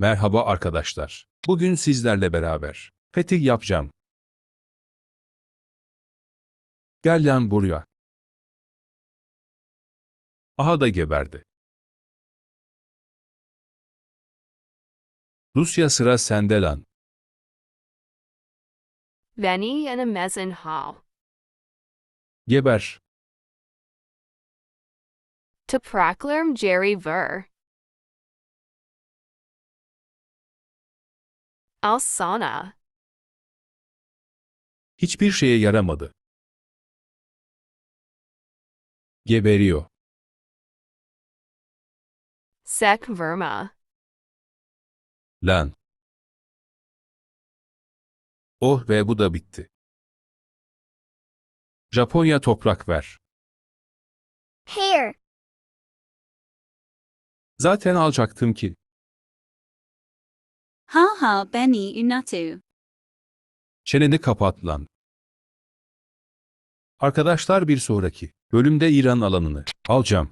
Merhaba arkadaşlar. Bugün sizlerle beraber fetih yapacağım. Gel lan buraya. Aha da geberdi. Rusya sıra sende lan. A mezen hall. Geber. To proclaim Jerry Ver. Alsana. Hiçbir şeye yaramadı. Geberiyor. Sek Verma. Lan. Oh ve bu da bitti. Japonya toprak ver. Here. Zaten alacaktım ki. Ha ha beni unatu. Çeneni kapat lan. Arkadaşlar bir sonraki bölümde İran alanını alacağım.